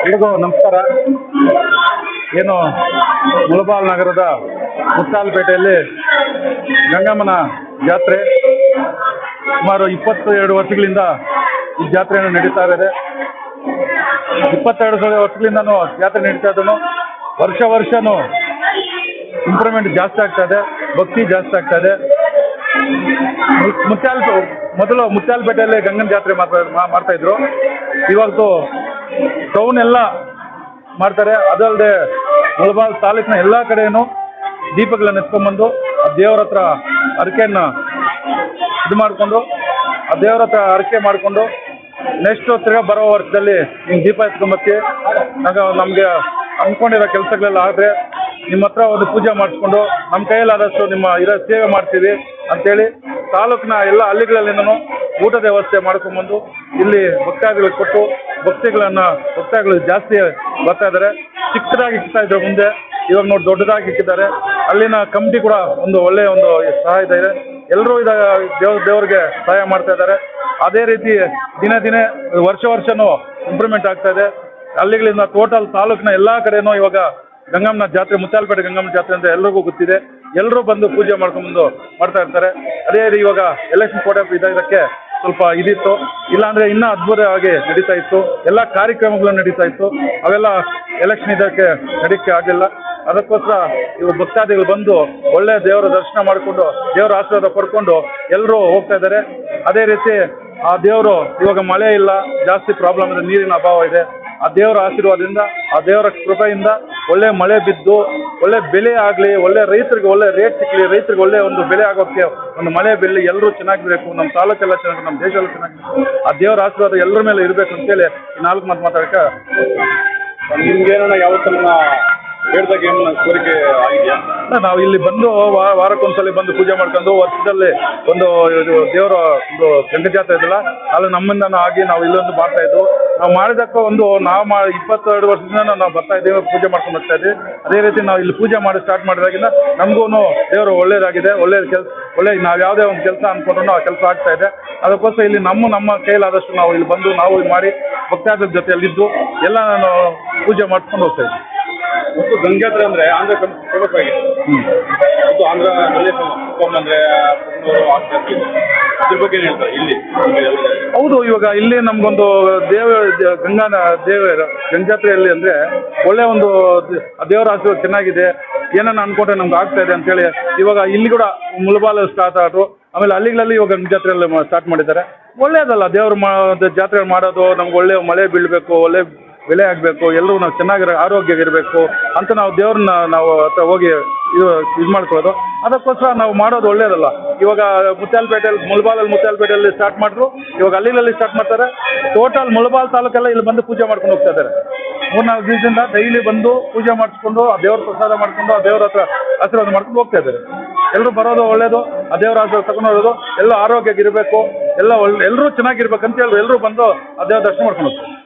ಎಲ್ರಿಗೂ ನಮಸ್ಕಾರ. ಏನು ಮುಳಬಾಲ್ ನಗರದ ಮುತ್ತಾಲ್ಪೇಟೆಯಲ್ಲಿ ಗಂಗಮ್ಮನ ಜಾತ್ರೆ ಸುಮಾರು ಇಪ್ಪತ್ತು ಎರಡು ವರ್ಷಗಳಿಂದ ಈ ಜಾತ್ರೆಯನ್ನು ನಡೀತಾ ಇದೆ. ಇಪ್ಪತ್ತೆರಡು ಸಾವಿರ ವರ್ಷಗಳಿಂದನೂ ಜಾತ್ರೆ ನಡೀತಾ ಇದ್ದನು. ವರ್ಷ ವರ್ಷನೂ ಇಂಪ್ರೂವ್ಮೆಂಟ್ ಜಾಸ್ತಿ ಆಗ್ತಾ ಇದೆ, ಭಕ್ತಿ ಜಾಸ್ತಿ ಆಗ್ತಾ ಇದೆ. ಮುತ್ತಾಲ್ ಮೊದಲು ಮುತ್ತಾಲ್ಪೇಟೆಯಲ್ಲಿ ಗಂಗನ ಜಾತ್ರೆ ಮಾಡ್ತಾ ಮಾಡ್ತಾ ಇದ್ರು. ಇವಾಗದು ಟೌನ್ ಎಲ್ಲ ಮಾಡ್ತಾರೆ. ಅದಲ್ಲದೆ ಮುಳಬಾಲ್ ತಾಲೂಕಿನ ಎಲ್ಲ ಕಡೆಯೂ ದೀಪಗಳನ್ನ ಎತ್ಕೊಂಡ್ಬಂದು ಆ ದೇವರ ಹತ್ರ ಹರಕೆಯನ್ನು ಇದು ಮಾಡಿಕೊಂಡು, ಆ ದೇವರ ಹತ್ರ ಹರಕೆ ಮಾಡಿಕೊಂಡು ನೆಕ್ಸ್ಟ್ ತಿರ್ಗಾ ಬರೋ ವರ್ಷದಲ್ಲಿ ಹಿಂಗೆ ದೀಪ ಎತ್ಕೊಂಬತ್ತಿ ನಾಗ ನಮಗೆ ಅಂದ್ಕೊಂಡಿರೋ ಕೆಲಸಗಳೆಲ್ಲ ಆದರೆ ನಿಮ್ಮ ಹತ್ರ ಒಂದು ಪೂಜೆ ಮಾಡಿಸ್ಕೊಂಡು ನಮ್ಮ ಕೈಯಲ್ಲಾದಷ್ಟು ನಿಮ್ಮ ಇರೋ ಸೇವೆ ಮಾಡ್ತೀವಿ ಅಂತೇಳಿ ತಾಲೂಕಿನ ಎಲ್ಲ ಹಳ್ಳಿಗಳಲ್ಲಿನೂ ಊಟದ ವ್ಯವಸ್ಥೆ ಮಾಡ್ಕೊಂಡ್ಬಂದು ಇಲ್ಲಿ ಭಕ್ತಾದಿಗಳಿಗೆ ಕೊಟ್ಟು ಭಕ್ತಿಗಳನ್ನು ಭಕ್ತಗಳು ಜಾಸ್ತಿ ಬರ್ತಾ ಇದ್ದಾರೆ. ಚಿಕ್ಕದಾಗಿ ಇಕ್ತಾ ಇದ್ರು ಮುಂದೆ, ಇವಾಗ ನೋಡಿ ದೊಡ್ಡದಾಗಿ ಇಕ್ಕಿದ್ದಾರೆ. ಅಲ್ಲಿನ ಕಮಿಟಿ ಕೂಡ ಒಂದು ಒಳ್ಳೆಯ ಒಂದು ಸಹಾಯ ಇದೆ. ಎಲ್ಲರೂ ಇದಾಗ ದೇವ್ರ, ದೇವ್ರಿಗೆ ಸಹಾಯ ಮಾಡ್ತಾ ಇದ್ದಾರೆ. ಅದೇ ರೀತಿ ದಿನೇ ದಿನೇ, ವರ್ಷ ವರ್ಷನೂ ಇಂಪ್ರೂವ್ಮೆಂಟ್ ಆಗ್ತಾ ಇದೆ. ಅಲ್ಲಿಗಳಿಂದ ಟೋಟಲ್ ತಾಲೂಕಿನ ಎಲ್ಲ ಕಡೆನೂ ಇವಾಗ ಗಂಗಮ್ಮನ ಜಾತ್ರೆ, ಮುತ್ತಾಲ್ಪೇಟೆ ಗಂಗಮ್ಮನ ಜಾತ್ರೆ ಅಂತ ಎಲ್ರಿಗೂ ಗೊತ್ತಿದೆ. ಎಲ್ಲರೂ ಬಂದು ಪೂಜೆ ಮಾಡ್ಕೊಂಡ್ಬಂದು ಮಾಡ್ತಾ ಇರ್ತಾರೆ. ಅದೇ ರೀತಿ ಇವಾಗ ಎಲೆಕ್ಷನ್ ಕೋಟೆ ಇದಕ್ಕೆ ಸ್ವಲ್ಪ ಇದಿತ್ತು. ಇಲ್ಲಾಂದ್ರೆ ಇನ್ನೂ ಅದ್ಭುತವಾಗಿ ನಡೀತಾ ಇತ್ತು. ಎಲ್ಲ ಕಾರ್ಯಕ್ರಮಗಳು ನಡೀತಾ ಇತ್ತು. ಅವೆಲ್ಲ ಎಲೆಕ್ಷನ್ ಇದಕ್ಕೆ ನಡೀಕ್ಕೆ ಆಗಿಲ್ಲ ಅದಕ್ಕೋಸ್ಕರ ಇವು ಭಕ್ತಾದಿಗಳು ಬಂದು ಒಳ್ಳೆ ದೇವರ ದರ್ಶನ ಮಾಡಿಕೊಂಡು, ದೇವರ ಆಶೀರ್ವಾದ ಪಡ್ಕೊಂಡು ಎಲ್ಲರೂ ಹೋಗ್ತಾ ಇದ್ದಾರೆ. ಅದೇ ರೀತಿ ಆ ದೇವರು ಇವಾಗ ಮಳೆ ಇಲ್ಲ, ಜಾಸ್ತಿ ಪ್ರಾಬ್ಲಮ್ ಇದೆ, ನೀರಿನ ಅಭಾವ ಇದೆ. ಆ ದೇವರ ಆಶೀರ್ವಾದದಿಂದ, ಆ ದೇವರ ಕೃಪೆಯಿಂದ ಒಳ್ಳೆ ಮಳೆ ಬಿದ್ದು ಒಳ್ಳೆ ಬೆಲೆ ಆಗಲಿ ಒಳ್ಳೆ ರೈತರಿಗೆ ಒಳ್ಳೆ ರೇಟ್ ಸಿಕ್ಕಲಿ ರೈತರಿಗೆ ಒಳ್ಳೆ ಒಂದು ಬೆಲೆ ಆಗೋಕ್ಕೆ ಒಂದು ಮಳೆ ಬೆಲೆ ಎಲ್ಲರೂ ಚೆನ್ನಾಗಿರ್ಬೇಕು ನಮ್ಮ ತಾಲೂಕೆಲ್ಲ ಚೆನ್ನಾಗಿ ನಮ್ಮ ದೇಶ ಎಲ್ಲ ಚೆನ್ನಾಗಿರ್ಬೇಕು. ಆ ದೇವರ ಆಶೀರ್ವಾದ ಎಲ್ಲರ ಮೇಲೆ ಇರಬೇಕು ಅಂತೇಳಿ ಈ ನಾಲ್ಕು ಮಾತು ಮಾತಾಡಕ್ಕೆ ನಿಮ್ಗೇನ ಯಾವತ್ತನ್ನ ಹೇಳ್ದಾಗ ಏನು ಕೋರಿಕೆ ಆಗಿದೆಯಾ? ನಾವು ಇಲ್ಲಿ ಬಂದು ವಾರಕ್ಕೊಂದ್ಸಲ ಬಂದು ಪೂಜೆ ಮಾಡ್ಕೊಂಡು ವರ್ಷದಲ್ಲಿ ಒಂದು ದೇವರ ಒಂದು ಜಾತ್ರೆ ಇದೆಯಲ್ಲ ಅಲ್ಲಿ ನಮ್ಮನ್ನ ಆಗಿ ನಾವು ಇಲ್ಲೊಂದು ಮಾಡ್ತಾ ಇದ್ವು. ನಾವು ಮಾಡಿದಕ್ಕ ಒಂದು ನಾವು ಮಾ ಇಪ್ಪತ್ತೆರಡು ವರ್ಷದಿಂದ ನಾವು ಬರ್ತಾ ಇದ್ದೀವಿ ಪೂಜೆ ಮಾಡ್ಕೊಂಡು ಬರ್ತಾ ಇದ್ದೀವಿ ಅದೇ ರೀತಿ ನಾವು ಇಲ್ಲಿ ಪೂಜೆ ಮಾಡಿ ಸ್ಟಾರ್ಟ್ ಮಾಡಿದಾಗಿಂದ ನಮಗೂ ದೇವರು ಒಳ್ಳೇದಾಗಿದೆ ಒಳ್ಳೆ ಕೆಲಸ ಒಳ್ಳೆ ನಾವು ಯಾವುದೇ ಒಂದು ಕೆಲಸ ಅಂದ್ಕೊಂಡ್ರು ಆ ಕೆಲಸ ಆಗ್ತಾ ಇದೆ ಅದಕ್ಕೋಸ್ಕರ ಇಲ್ಲಿ ನಮ್ಮ ನಮ್ಮ ಕೈಲಾದಷ್ಟು ನಾವು ಇಲ್ಲಿ ಬಂದು ನಾವು ಇಲ್ಲಿ ಮಾಡಿ ಭಕ್ತಾದ್ರ ಜೊತೆಯಲ್ಲಿದ್ದು ಎಲ್ಲ ನಾನು ಪೂಜೆ ಮಾಡ್ಕೊಂಡು ಹೋಗ್ತಾ ಇದ್ದೀನಿ ಮತ್ತು ಗಂಗಾತ್ರ ಅಂದ್ರೆ ಆಂಧ್ರ ಆಗಿದೆ ಮತ್ತು ಆಂಧ್ರ ಅಂದರೆ ಬಂದ್ರೆ ಹೌದು, ಇವಾಗ ಇಲ್ಲಿ ನಮ್ಗೊಂದು ದೇವ ಗಂಗಾನ ದೇವ ಗಂಗಾತ್ರೆಯಲ್ಲಿ ಅಂದ್ರೆ ಒಳ್ಳೆ ಒಂದು ದೇವರ ಆಶೀರ್ವಾದ ಚೆನ್ನಾಗಿದೆ. ಏನನ್ನ ಅನ್ಕೊಂಡ್ರೆ ನಮ್ಗೆ ಆಗ್ತಾ ಇದೆ ಅಂತೇಳಿ. ಇವಾಗ ಇಲ್ಲಿ ಕೂಡ ಮುಳಬಾಲ ಸ್ಟಾರ್ಟ್ ಆದ್ರು. ಆಮೇಲೆ ಹಳ್ಳಿಗಳಲ್ಲಿ ಇವಾಗ ಜಾತ್ರೆಯಲ್ಲಿ ಸ್ಟಾರ್ಟ್ ಮಾಡಿದ್ದಾರೆ. ಒಳ್ಳೇದಲ್ಲ, ದೇವ್ರ ಜಾತ್ರೆ ಮಾಡೋದು, ನಮ್ಗೆ ಒಳ್ಳೆ ಮಳೆ ಬೀಳಬೇಕು, ಒಳ್ಳೆ ಬೆಳೆ ಆಗಬೇಕು, ಎಲ್ಲರೂ ನಾವು ಚೆನ್ನಾಗಿರೋ ಆರೋಗ್ಯ ಇರಬೇಕು ಅಂತ ನಾವು ದೇವ್ರನ್ನ ನಾವು ಹೋಗಿ ಇದು ಇದು ಮಾಡ್ಕೊಳ್ಳೋದು. ಅದಕ್ಕೋಸ್ಕರ ನಾವು ಮಾಡೋದು ಒಳ್ಳೇದಲ್ಲ. ಇವಾಗ ಮುತ್ಯಾಲಪೇಟೆಯಲ್ಲಿ ಮುಳಬಾಲಲ್ಲಿ ಮುತ್ಯಾಲಪೇಟೆಯಲ್ಲಿ ಸ್ಟಾರ್ಟ್ ಮಾಡಿದ್ರು. ಇವಾಗ ಅಲ್ಲಿನಲ್ಲಿ ಸ್ಟಾರ್ಟ್ ಮಾಡ್ತಾರೆ. ಟೋಟಲ್ ಮುಳಬಾಲ್ ತಾಲೂಕೆಲ್ಲ ಇಲ್ಲಿ ಬಂದು ಪೂಜೆ ಮಾಡ್ಕೊಂಡು ಹೋಗ್ತಾ ಇದ್ದಾರೆ. ಮೂರ್ನಾಲ್ಕು ದಿವಸದಿಂದ ಡೈಲಿ ಬಂದು ಪೂಜೆ ಮಾಡಿಸ್ಕೊಂಡು, ಆ ದೇವ್ರ ಪ್ರಸಾದ ಮಾಡ್ಕೊಂಡು, ಆ ದೇವ್ರ ಹತ್ರ ಆಶೀರ್ವಾದ ಮಾಡ್ಕೊಂಡು ಹೋಗ್ತಾ ಇದ್ದಾರೆ. ಎಲ್ಲರೂ ಬರೋದು ಒಳ್ಳೇದು, ಆ ದೇವರ ಆಶೀರ್ವಾದ ತಗೊಂಡು ಹೋಗೋದು, ಎಲ್ಲ ಆರೋಗ್ಯ ಇರಬೇಕು, ಎಲ್ಲ ಒಳ್ಳೆ ಎಲ್ಲರೂ ಚೆನ್ನಾಗಿರ್ಬೇಕಂತ ಹೇಳಿ ಎಲ್ಲರೂ ಬಂದು ಆ ದೇವ್ರ ದರ್ಶನ ಮಾಡ್ಕೊಂಡು ಹೋಗ್ತಾರೆ.